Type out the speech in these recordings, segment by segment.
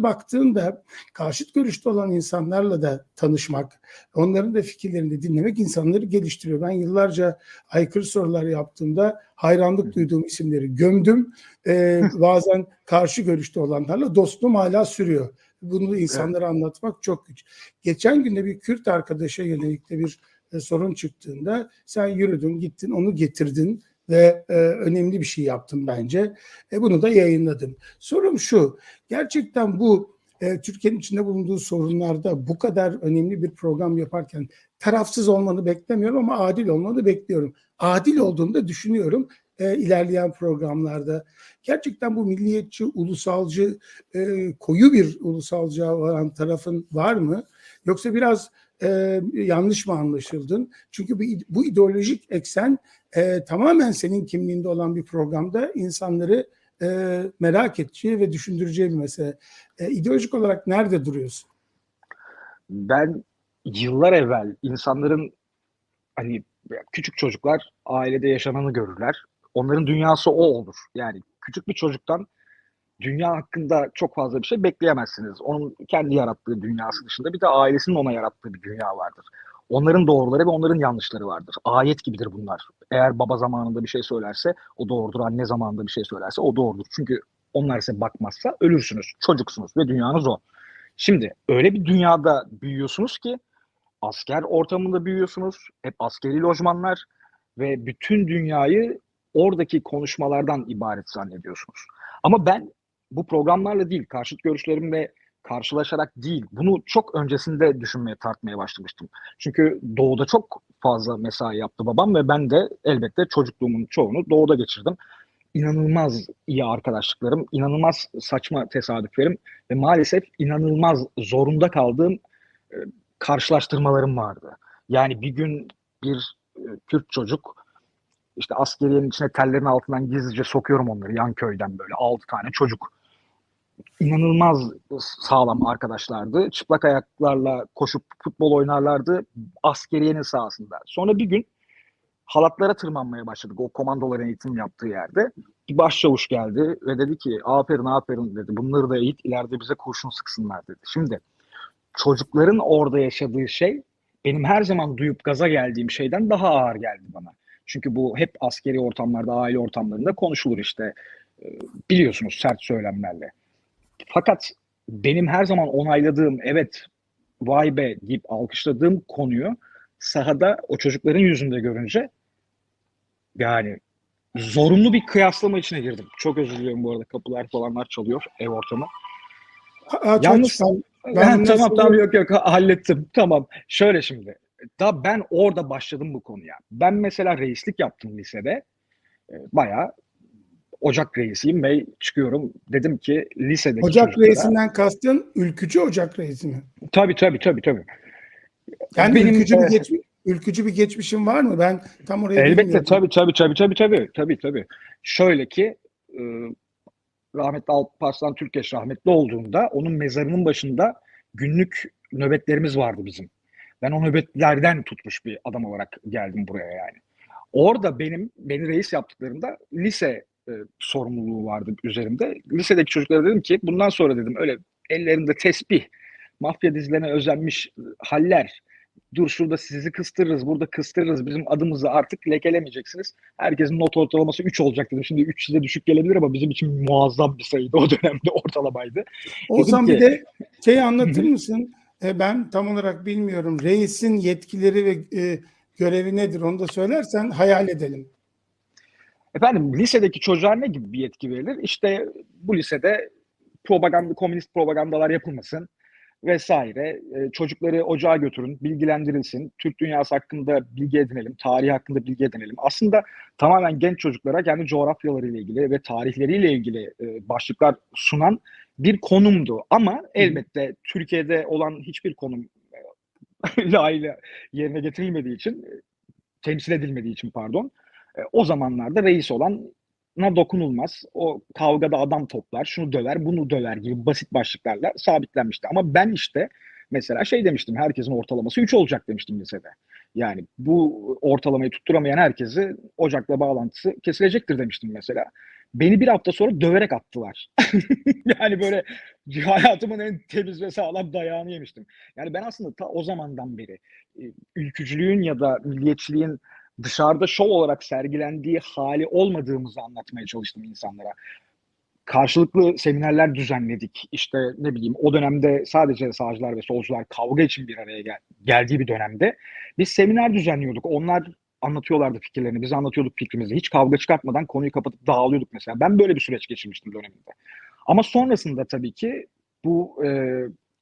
Şimdi baktığında karşıt görüşte olan insanlarla da tanışmak, onların da fikirlerini dinlemek insanları geliştiriyor. Ben yıllarca aykırı sorular yaptığımda hayranlık duyduğum isimleri gömdüm. Ee, bazen karşı görüşte olanlarla dostluğum hala sürüyor. Bunu insanlara evet. anlatmak çok güç. Geçen günde bir Kürt arkadaşa yönelik de bir e, sorun çıktığında sen yürüdün, gittin, onu getirdin ve e, önemli bir şey yaptım bence. E, bunu da yayınladım. Sorum şu, gerçekten bu e, Türkiye'nin içinde bulunduğu sorunlarda bu kadar önemli bir program yaparken tarafsız olmanı beklemiyorum ama adil olmanı bekliyorum. Adil olduğunu da düşünüyorum e, ilerleyen programlarda. Gerçekten bu milliyetçi, ulusalcı, e, koyu bir ulusalcıya varan tarafın var mı? Yoksa biraz e, yanlış mı anlaşıldın? Çünkü bu, bu ideolojik eksen e, tamamen senin kimliğinde olan bir programda insanları e, merak edeceği ve düşündüreceği bir mesele. E, ideolojik olarak nerede duruyorsun? Ben yıllar evvel insanların hani küçük çocuklar ailede yaşananı görürler. Onların dünyası o olur. Yani küçük bir çocuktan dünya hakkında çok fazla bir şey bekleyemezsiniz. Onun kendi yarattığı dünyası dışında bir de ailesinin ona yarattığı bir dünya vardır. Onların doğruları ve onların yanlışları vardır. Ayet gibidir bunlar. Eğer baba zamanında bir şey söylerse o doğrudur. Anne zamanında bir şey söylerse o doğrudur. Çünkü onlar size bakmazsa ölürsünüz. Çocuksunuz ve dünyanız o. Şimdi öyle bir dünyada büyüyorsunuz ki asker ortamında büyüyorsunuz. Hep askeri lojmanlar ve bütün dünyayı oradaki konuşmalardan ibaret zannediyorsunuz. Ama ben bu programlarla değil, karşıt görüşlerimle karşılaşarak değil, bunu çok öncesinde düşünmeye, tartmaya başlamıştım. Çünkü doğuda çok fazla mesai yaptı babam ve ben de elbette çocukluğumun çoğunu doğuda geçirdim. İnanılmaz iyi arkadaşlıklarım, inanılmaz saçma tesadüflerim ve maalesef inanılmaz zorunda kaldığım e, karşılaştırmalarım vardı. Yani bir gün bir e, Kürt çocuk işte askeriyenin içine tellerin altından gizlice sokuyorum onları yan köyden böyle altı tane çocuk inanılmaz sağlam arkadaşlardı. Çıplak ayaklarla koşup futbol oynarlardı askeriyenin sahasında. Sonra bir gün halatlara tırmanmaya başladık o komandoların eğitim yaptığı yerde. Bir başçavuş geldi ve dedi ki aferin aferin dedi bunları da eğit ileride bize kurşun sıksınlar dedi. Şimdi çocukların orada yaşadığı şey benim her zaman duyup gaza geldiğim şeyden daha ağır geldi bana. Çünkü bu hep askeri ortamlarda, aile ortamlarında konuşulur işte. Biliyorsunuz sert söylemlerle. Fakat benim her zaman onayladığım evet vay be deyip alkışladığım konuyu sahada o çocukların yüzünde görünce yani zorunlu bir kıyaslama içine girdim. Çok özür diliyorum bu arada kapılar falanlar çalıyor ev ortamı. Aç, Yalnız ben, ben tamam tamam yok yok hallettim. Tamam. Şöyle şimdi. Da ben orada başladım bu konuya. Ben mesela reislik yaptım lisede. Bayağı Ocak reisiyim ve çıkıyorum. Dedim ki lisedeki Ocak çocuklara... reisinden kastın ülkücü Ocak reisi mi? Tabii tabii tabii tabii. Yani Benim, ülkücü, bir geçmiş, ülkücü bir geçmişim var mı? Ben tam oraya Elbette tabii tabii tabii tabii tabii tabii tabii. Şöyle ki e, rahmetli Alparslan Türkeş rahmetli olduğunda onun mezarının başında günlük nöbetlerimiz vardı bizim. Ben o nöbetlerden tutmuş bir adam olarak geldim buraya yani. Orada benim beni reis yaptıklarında lise e, sorumluluğu vardı üzerimde. Lisedeki çocuklara dedim ki bundan sonra dedim öyle ellerinde tesbih, mafya dizilerine özenmiş haller. Dur şurada sizi kıstırırız, burada kıstırırız. Bizim adımızı artık lekelemeyeceksiniz. Herkesin not ortalaması 3 olacak dedim. Şimdi 3 size düşük gelebilir ama bizim için muazzam bir sayıydı o dönemde ortalamaydı. Ozan ki, bir de şey anlatır mısın? E, ben tam olarak bilmiyorum. Reisin yetkileri ve e, görevi nedir onu da söylersen hayal edelim. Efendim lisedeki çocuğa ne gibi bir yetki verilir? İşte bu lisede propaganda, komünist propagandalar yapılmasın vesaire. E, çocukları ocağa götürün, bilgilendirilsin. Türk dünyası hakkında bilgi edinelim, tarih hakkında bilgi edinelim. Aslında tamamen genç çocuklara kendi coğrafyalarıyla ilgili ve tarihleriyle ilgili e, başlıklar sunan bir konumdu. Ama elbette Türkiye'de olan hiçbir konum e, layığıyla yerine getirilmediği için, e, temsil edilmediği için pardon, e, o zamanlarda reis olan na dokunulmaz. O kavgada adam toplar, şunu döver, bunu döver gibi basit başlıklarla sabitlenmişti. Ama ben işte mesela şey demiştim, herkesin ortalaması 3 olacak demiştim lisede. Yani bu ortalamayı tutturamayan herkesi ocakla bağlantısı kesilecektir demiştim mesela. Beni bir hafta sonra döverek attılar. yani böyle hayatımın en temiz ve sağlam dayağını yemiştim. Yani ben aslında ta o zamandan beri e, ülkücülüğün ya da milliyetçiliğin dışarıda şov olarak sergilendiği hali olmadığımızı anlatmaya çalıştım insanlara. Karşılıklı seminerler düzenledik. İşte ne bileyim o dönemde sadece sağcılar ve solcular kavga için bir araya gel- geldiği bir dönemde biz seminer düzenliyorduk. Onlar anlatıyorlardı fikirlerini, biz anlatıyorduk fikrimizi. Hiç kavga çıkartmadan konuyu kapatıp dağılıyorduk mesela. Ben böyle bir süreç geçirmiştim döneminde. Ama sonrasında tabii ki bu e,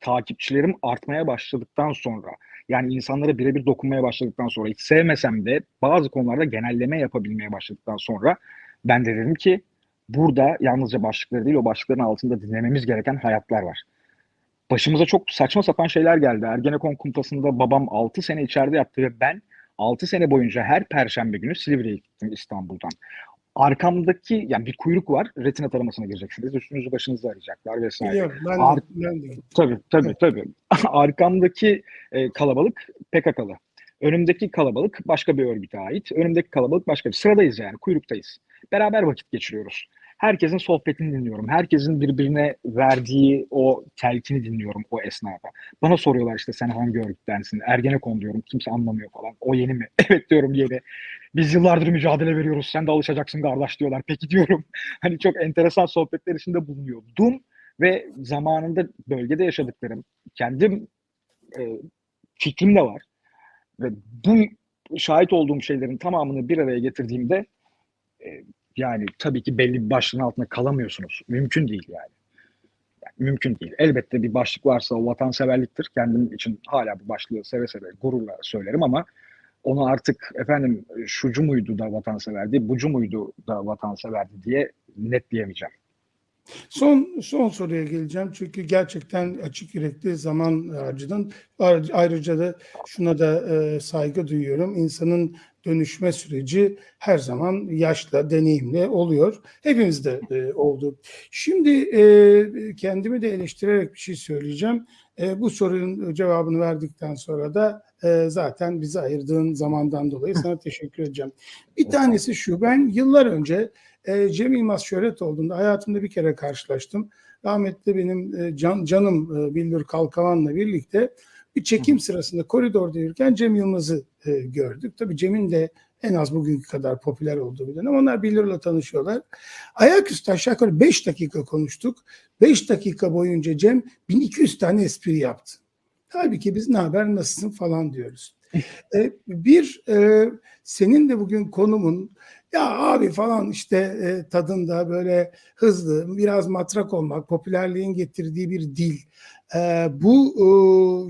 takipçilerim artmaya başladıktan sonra yani insanlara birebir dokunmaya başladıktan sonra hiç sevmesem de bazı konularda genelleme yapabilmeye başladıktan sonra ben de dedim ki burada yalnızca başlıkları değil o başlıkların altında dinlememiz gereken hayatlar var. Başımıza çok saçma sapan şeyler geldi. Ergenekon kumpasında babam 6 sene içeride yattı ve ben 6 sene boyunca her perşembe günü Silivri'ye gittim İstanbul'dan. Arkamdaki yani bir kuyruk var. Retina taramasına gireceksiniz. Üstünüzü başınızı arayacaklar vesaire. Biliyorum, ben, Ar- de, ben de. Tabii tabii Evet. tabii. Arkamdaki e, kalabalık PKK'lı. Önümdeki kalabalık başka bir örgüte ait. Önümdeki kalabalık başka bir. Sıradayız yani, kuyruktayız. Beraber vakit geçiriyoruz. Herkesin sohbetini dinliyorum. Herkesin birbirine verdiği o telkini dinliyorum o esnada. Bana soruyorlar işte sen hangi örgüttensin? Ergenekon diyorum. Kimse anlamıyor falan. O yeni mi? evet diyorum yeni. Biz yıllardır mücadele veriyoruz. Sen de alışacaksın kardeş diyorlar. Peki diyorum. Hani çok enteresan sohbetler içinde bulunuyordum ve zamanında bölgede yaşadıklarım, kendim e, fikrim de var. Ve bu şahit olduğum şeylerin tamamını bir araya getirdiğimde e, yani tabii ki belli bir başlığın altında kalamıyorsunuz. Mümkün değil yani. Yani mümkün değil. Elbette bir başlık varsa o vatanseverliktir. Kendim için hala bu başlığı seve seve gururla söylerim ama onu artık efendim şucu muydu da vatanseverdi, bucu muydu da vatanseverdi diye netleyemeyeceğim. Son son soruya geleceğim çünkü gerçekten açık yürekli zaman harcadın. Ayrıca- da şuna da e, saygı duyuyorum. İnsanın dönüşme süreci her zaman yaşla, deneyimle oluyor. Hepimizde e, oldu. Şimdi e, kendimi de eleştirerek bir şey söyleyeceğim. E, bu sorunun cevabını verdikten sonra da e, zaten bizi ayırdığın zamandan dolayı sana teşekkür edeceğim. Bir tanesi şu, ben yıllar önce e, Cem Yılmaz şöhret olduğunda hayatımda bir kere karşılaştım. Rahmetli benim e, can, canım e, Billur Kalkavan'la birlikte bir çekim sırasında koridorda yürürken Cem Yılmaz'ı e, gördük. Tabii Cem'in de en az bugünkü kadar popüler olduğu bir dönem. Onlar Billur'la tanışıyorlar. Ayaküstü aşağı yukarı 5 dakika konuştuk. 5 dakika boyunca Cem 1200 tane espri yaptı. Halbuki biz ne haber nasılsın falan diyoruz. E, bir e, senin de bugün konumun ya abi falan işte e, tadında böyle hızlı biraz matrak olmak popülerliğin getirdiği bir dil. E, bu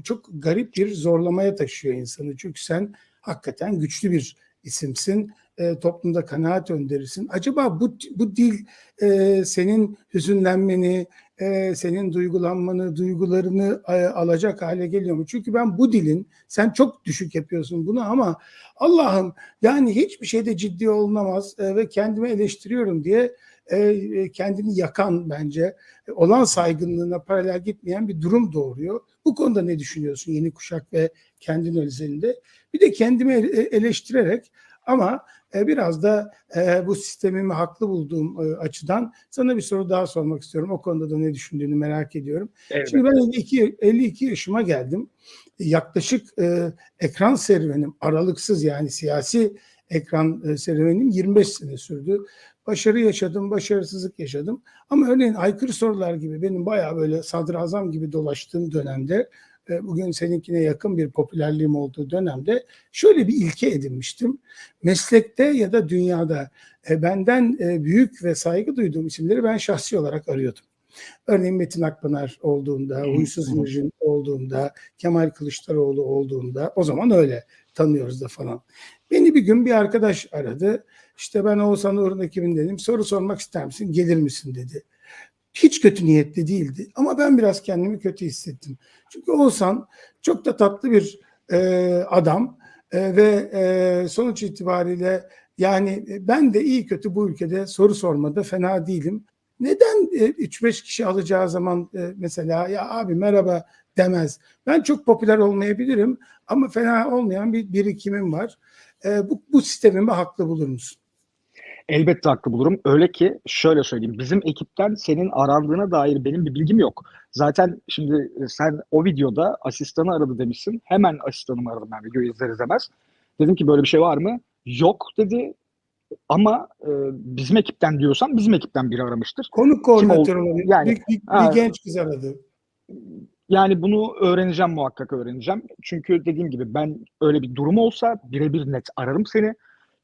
e, çok garip bir zorlamaya taşıyor insanı. Çünkü sen hakikaten güçlü bir isimsin. E, toplumda kanaat önderisin. Acaba bu bu dil e, senin hüzünlenmeni, e, senin duygulanmanı, duygularını e, alacak hale geliyor mu? Çünkü ben bu dilin, sen çok düşük yapıyorsun bunu ama Allah'ım yani hiçbir şeyde ciddi olunamaz e, ve kendimi eleştiriyorum diye e, e, kendini yakan bence e, olan saygınlığına paralel gitmeyen bir durum doğuruyor. Bu konuda ne düşünüyorsun yeni kuşak ve kendin özelinde? Bir de kendimi ele- eleştirerek ama e, biraz da e, bu sistemimi haklı bulduğum e, açıdan sana bir soru daha sormak istiyorum. O konuda da ne düşündüğünü merak ediyorum. Evet. Şimdi ben 52, 52 yaşıma geldim. Yaklaşık e, ekran serüvenim aralıksız yani siyasi ekran e, serüvenim 25 sene sürdü. Başarı yaşadım, başarısızlık yaşadım. Ama örneğin aykırı sorular gibi benim bayağı böyle sadrazam gibi dolaştığım dönemde bugün seninkine yakın bir popülerliğim olduğu dönemde şöyle bir ilke edinmiştim. Meslekte ya da dünyada e, benden e, büyük ve saygı duyduğum isimleri ben şahsi olarak arıyordum. Örneğin Metin Akpınar olduğunda, Huysuz Mürcin olduğunda, Kemal Kılıçdaroğlu olduğunda o zaman öyle tanıyoruz da falan. Beni bir gün bir arkadaş aradı. İşte ben Oğuzhan Uğur'un ekibindenim. Soru sormak ister misin? Gelir misin dedi. Hiç kötü niyetli değildi. Ama ben biraz kendimi kötü hissettim. Çünkü Oğuzhan çok da tatlı bir e, adam E, ve e, sonuç itibariyle yani e, ben de iyi kötü bu ülkede soru sormada fena değilim. Neden e, 3-5 kişi alacağı zaman e, mesela ya abi merhaba demez. Ben çok popüler olmayabilirim ama fena olmayan bir birikimim var. E, bu, bu sistemimi haklı bulur musun? Elbette haklı bulurum. Öyle ki şöyle söyleyeyim. Bizim ekipten senin arandığına dair benim bir bilgim yok. Zaten şimdi sen o videoda asistanı aradı demişsin. Hemen asistanımı aradım ben videoyu izler izlemez. Dedim ki böyle bir şey var mı? Yok dedi. Ama e, bizim ekipten diyorsan bizim ekipten biri aramıştır. Konuk koordinatörü oldu? Yani, bir, bir- bir genç kız aradı. Yani bunu öğreneceğim muhakkak öğreneceğim. Çünkü dediğim gibi ben öyle bir durum olsa birebir net ararım seni.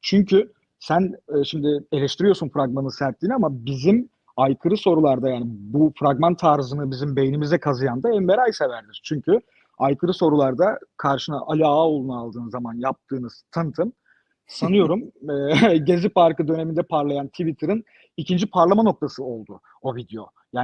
Çünkü sen e, şimdi eleştiriyorsun fragmanın sertliğini ama bizim aykırı sorularda yani bu fragman tarzını bizim beynimize kazıyan da Enver Aysever'dir. Çünkü aykırı sorularda karşına Ali Ağaoğlu'nu aldığın zaman yaptığınız tanıtım sanıyorum e, Gezi Parkı döneminde parlayan Twitter'ın ikinci parlama noktası oldu o video.